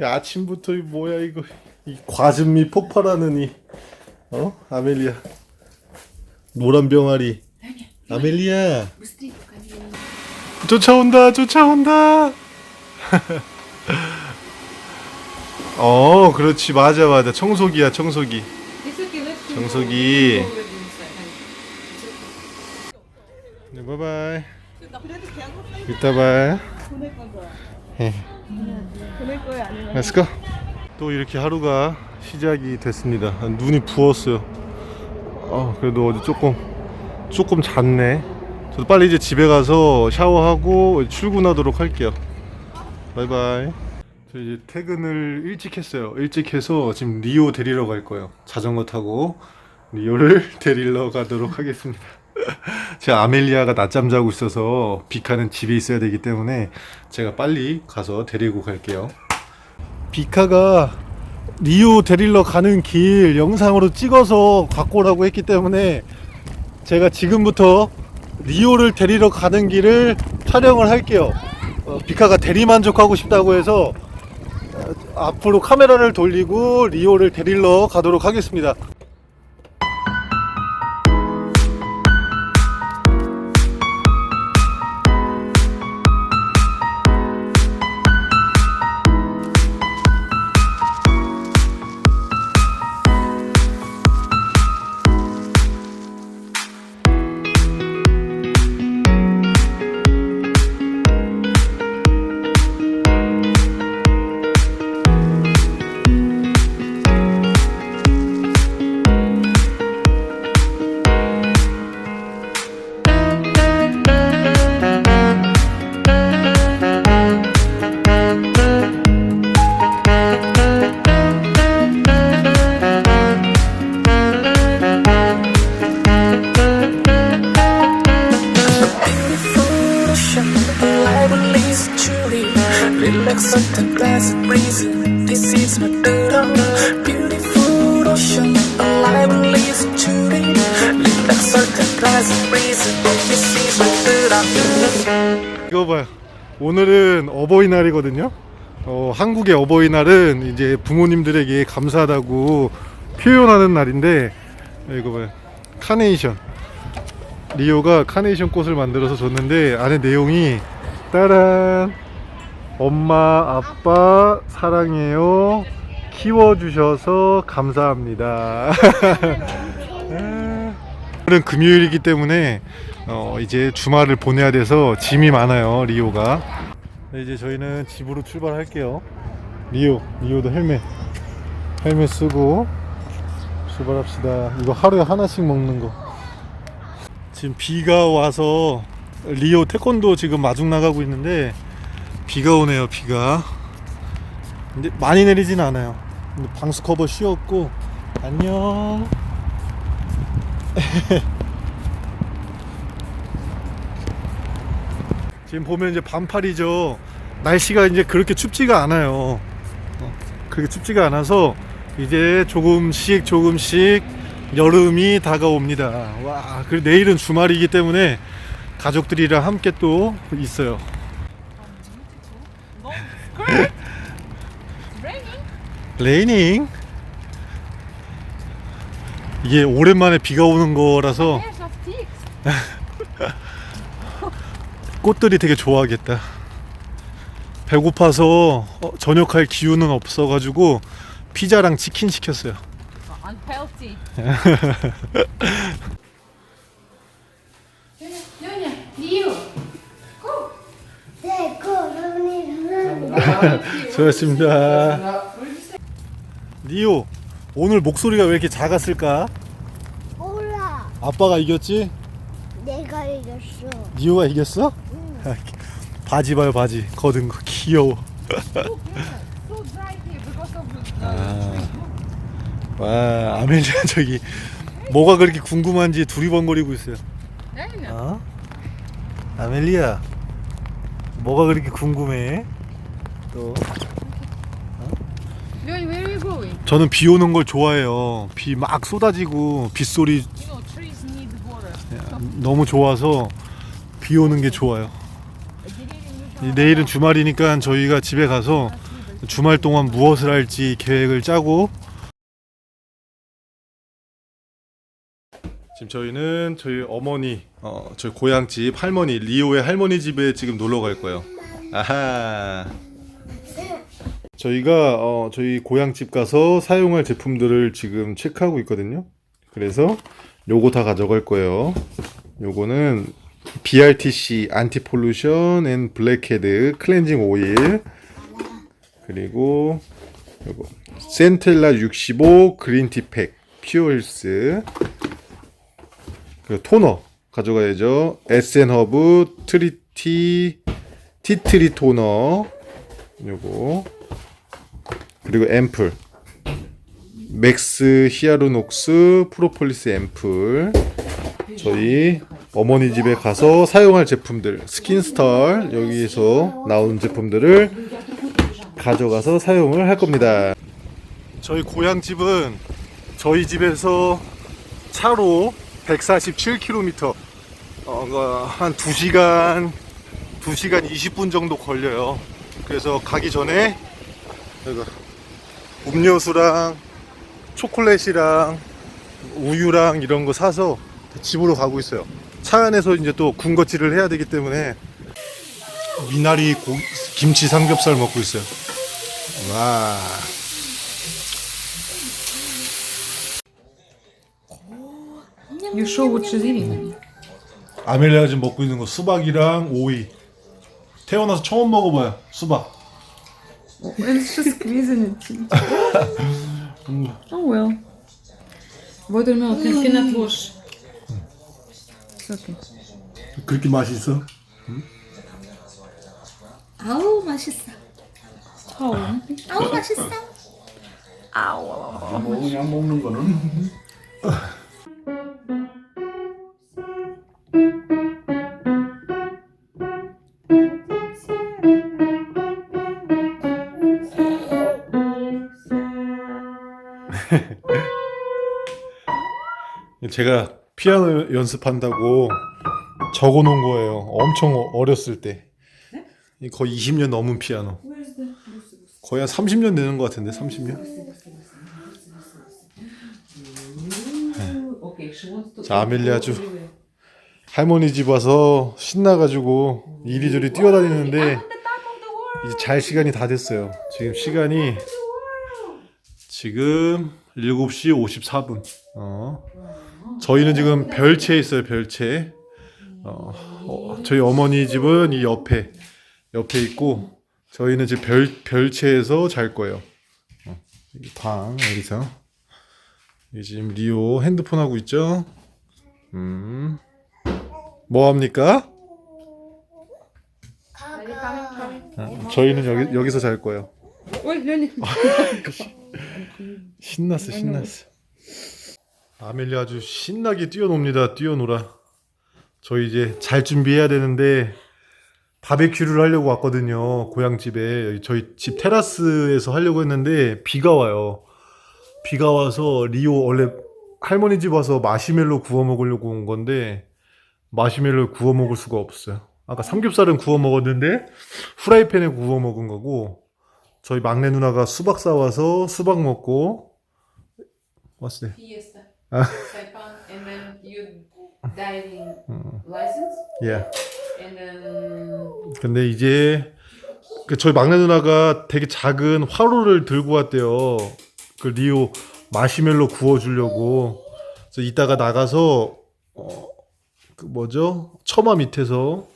아침부터 이 뭐야 이거. 이 과즙미 폭발하느니. 어? 아멜리아. 노란 병아리. 아멜리아. 쫓아온다 쫓아온다. 어 그렇지. 맞아 맞아. 청소기야 청소기. 청소기. 네 바이바이. 이따 봐 예. 요 예. Let's go. 또 이렇게 하루가 시작이 됐습니다. 눈이 부었어요. 어, 그래도 어제 조금 조금 잤네. 저도 빨리 이제 집에 가서 샤워하고 출근하도록 할게요. 바이바이. 저 이제 퇴근을 일찍 했어요. 일찍 해서 지금 리오 데리러 갈 거예요. 자전거 타고 리오를 데리러 가도록 하겠습니다 제가 아멜리아가 낮잠 자고 있어서 비카는 집에 있어야 되기 때문에 제가 빨리 가서 데리고 갈게요 비카가 리오 데리러 가는 길 영상으로 찍어서 갖고 오라고 했기 때문에 제가 지금부터 리오를 데리러 가는 길을 촬영을 할게요. 어, 비카가 대리만족하고 싶다고 해서 어, 앞으로 카메라를 돌리고 리오를 데리러 가도록 하겠습니다. 오늘은 어버이날이거든요. 어, 한국의 어버이날은 이제 부모님들에게 감사하다고 표현하는 날인데 이거 봐요. 카네이션. 리오가 카네이션 꽃을 만들어서 줬는데 안에 내용이 따란 엄마 아빠 사랑해요 키워주셔서 감사합니다 오늘은 금요일이기 때문에 어, 이제 주말을 보내야 돼서 짐이 많아요 리오가. 네, 이제 저희는 집으로 출발할게요. 리오 리오도 헬멧 헬멧 쓰고 출발합시다. 이거 하루에 하나씩 먹는 거. 지금 비가 와서 리오 태권도 지금 마중 나가고 있는데 비가 오네요 비가. 근데 많이 내리진 않아요. 방수 커버 씌웠고. 안녕 지금 보면 이제 반팔이죠. 날씨가 이제 그렇게 춥지가 않아요. 어, 그렇게 춥지가 않아서 이제 조금씩 조금씩 여름이 다가옵니다. 와 그리고 내일은 주말이기 때문에 가족들이랑 함께 또 있어요. 레이닝 이게 오랜만에 비가 오는 거라서. 꽃들이 되게 좋아하겠다. 배고파서 어, 저녁할 기운은 없어가지고 피자랑 치킨 시켰어요. 어, 안 배웠지. 좋았습니다. 니오, 오늘 목소리가 왜 이렇게 작았을까? 몰라. 아빠가 이겼지? 내가 이겼어. 니오가 이겼어? 바지 봐요 바지 걷은 거 귀여워. 와 아멜리아 저기 뭐가 그렇게 궁금한지 두리번거리고 있어요. 어? 아멜리아 뭐가 그렇게 궁금해? 또? 어? 저는 비 오는 걸 좋아해요. 비 막 쏟아지고 빗소리 너무 좋아서 비 오는 게 좋아요. 이 내일은 주말이니까 저희가 집에 가서 주말 동안 무엇을 할지 계획을 짜고 지금 저희는 저희 어머니 어 저희 고향집 할머니 리오의 할머니 집에 지금 놀러 갈 거예요. 아하. 저희가 어 저희 고향집 가서 사용할 제품들을 지금 체크하고 있거든요. 그래서 요거 다 가져갈 거예요. 요거는 BRTC 안티 폴루션 앤 블랙헤드 클렌징 오일 그리고 요거 센텔라 65 그린티 팩 퓨어힐스 그리고 토너 가져가야죠. SN 허브 트리티 티트리 토너 요거. 그리고 앰플 맥스 히아루녹스 프로폴리스 앰플 저희 어머니 집에 가서 사용할 제품들 스킨스털 여기에서 나온 제품들을 가져가서 사용을 할 겁니다. 저희 고향 집은 저희 집에서 차로 147km 어, 한 2시간 2시간 20분 정도 걸려요. 그래서 가기 전에 음료수랑 초콜릿이랑 우유랑 이런 거 사서 집으로 가고 있어요. 차 안에서 이제 또 군것질을 해야 되기 때문에 미나리 고, 김치 삼겹살 먹고 있어요. 와. И что лучше зелень? 아멜리아가 지금 먹고 있는 거 수박이랑 오이. 태어나서 처음 먹어봐요. 수박. It's just squeezing it. oh well. Watermelon can cannot wash. Okay. 그렇게 맛있어? 아우 맛있어. How? 아우 맛있어. 뭐 그냥 먹는 거는 제가 피아노 연습한다고 적어 놓은 거예요. 엄청 어렸을 때. 이 거의 20년 넘은 피아노. 거의 한 30년 되는 것 같은데, 30년? 자, 아멜리아 아주 할머니 집 와서 신나가지고 이리저리 뛰어다니는데 이제 잘 시간이 다 됐어요. 지금 시간이 지금 7시 54분. 어. 저희는 지금 별채에 있어요. 별채. 어, 어, 저희 어머니 집은 이 옆에 옆에 있고 저희는 지금 별 별채에서 잘 거예요. 어, 방 여기서 지금 리오 핸드폰 하고 있죠. 음, 뭐 합니까? 어, 저희는 여기 여기서 잘 거예요. 네, 네. 신났어, 신났어. 아멜리 아주 신나게 뛰어놉니다. 뛰어놀아. 저희 이제 잘 준비해야 되는데 바베큐를 하려고 왔거든요. 고향 집에. 여기 저희 집 테라스에서 하려고 했는데 비가 와요. 비가 와서 리오 원래 할머니 집 와서 마시멜로 구워 먹으려고 온 건데 마시멜로 구워 먹을 수가 없어요. 아까 삼겹살은 구워 먹었는데 후라이팬에 구워 먹은 거고 저희 막내 누나가 수박 사와서 수박 먹고 Ah. Saipan, and then you diving license, Yeah. and then 근데 이제 그 저희 막내 누나가 되게 작은 화로를 들고 왔대요. 그 리오 마시멜로 구워주려고. 그래서 이따가 나가서 어, 그 뭐죠? 처마 밑에서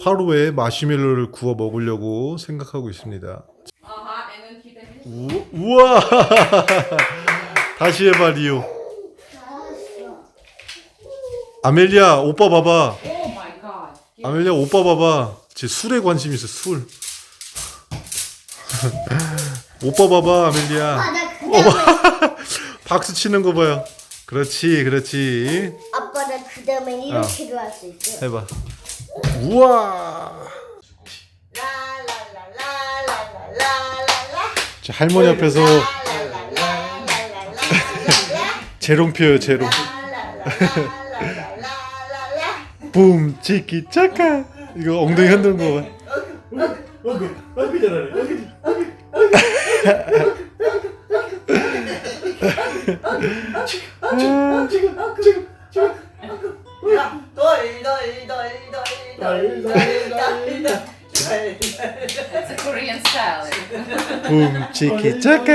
화로에 마시멜로를 구워 먹으려고 생각하고 있습니다. and then 우, 우와! 다시 해봐 리오. 아멜리아 오빠 봐봐. Oh my god! 아멜리아 오빠 봐봐. 제 술에 관심 있어 술. 오빠 봐봐 아멜리아. 나 박수 치는 거 봐요. 그렇지 그렇지. 아빠 나 그다음에 이렇게도 할 수 있어. 해봐. 우와. 자, 할머니 앞에서 재롱표요 재롱. 붐 치키 차카. 이거 엉덩이 흔드는 거 봐. 어그 잘하네. It's a Korean style. 붐 치키 차카.